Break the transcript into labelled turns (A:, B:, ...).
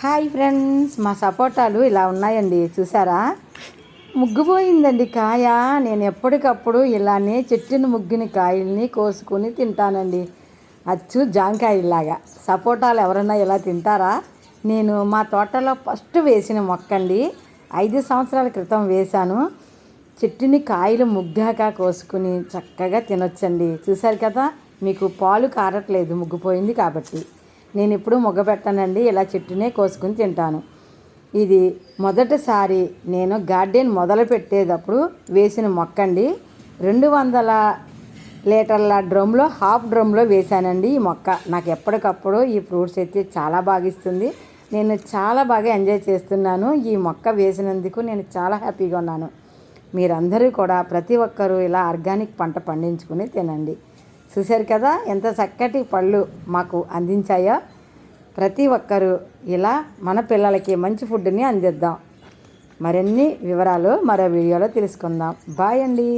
A: Hi friends మా సపోటాలు ఇలా ఉన్నాయండి చూసారా? ముగ్గుపోయిందండి కాయ. నేను ఎప్పటికప్పుడు ఇలానే చెట్టుని ముగ్గిన కాయల్ని కోసుకొని తింటానండి. అచ్చు జాంకాయలాగా సపోటాలు ఎవరన్నా ఇలా తింటారా? నేను మా తోటలో ఫస్ట్ వేసిన మొక్క అండి ఐదు సంవత్సరాల క్రితం వేశాను. చెట్టుని కాయలు ముగ్గాక కోసుకుని చక్కగా తినొచ్చండి. చూశారు కదా మీకు పాలు కారట్లేదు ముగ్గుపోయింది కాబట్టి. నేను ఇప్పుడు మొగ్గ పెట్టానండి ఇలా చెట్టునే కోసుకుని తింటాను. ఇది మొదటిసారి నేను గార్డెన్ మొదలు పెట్టేటప్పుడు వేసిన మొక్క అండి రెండు వందల లీటర్ల డ్రమ్లో హాఫ్ డ్రమ్లో వేశానండి ఈ మొక్క. నాకు ఎప్పటికప్పుడు ఈ ఫ్రూట్స్ అయితే చాలా బాగా ఇస్తుంది. నేను చాలా బాగా ఎంజాయ్ చేస్తున్నాను. ఈ మొక్క వేసినందుకు నేను చాలా హ్యాపీగా ఉన్నాను. మీరందరూ కూడా ప్రతి ఒక్కరూ ఇలా ఆర్గానిక్ పంట పండించుకుని తినండి. చూశారు కదా ఎంత చక్కటి పళ్ళు మాకు అందించాయో. ప్రతి ఒక్కరూ ఇలా మన పిల్లలకి మంచి ఫుడ్ని అందిద్దాం. మరిన్ని వివరాలు మరో వీడియోలో తెలుసుకుందాం. బాయ్ అండి.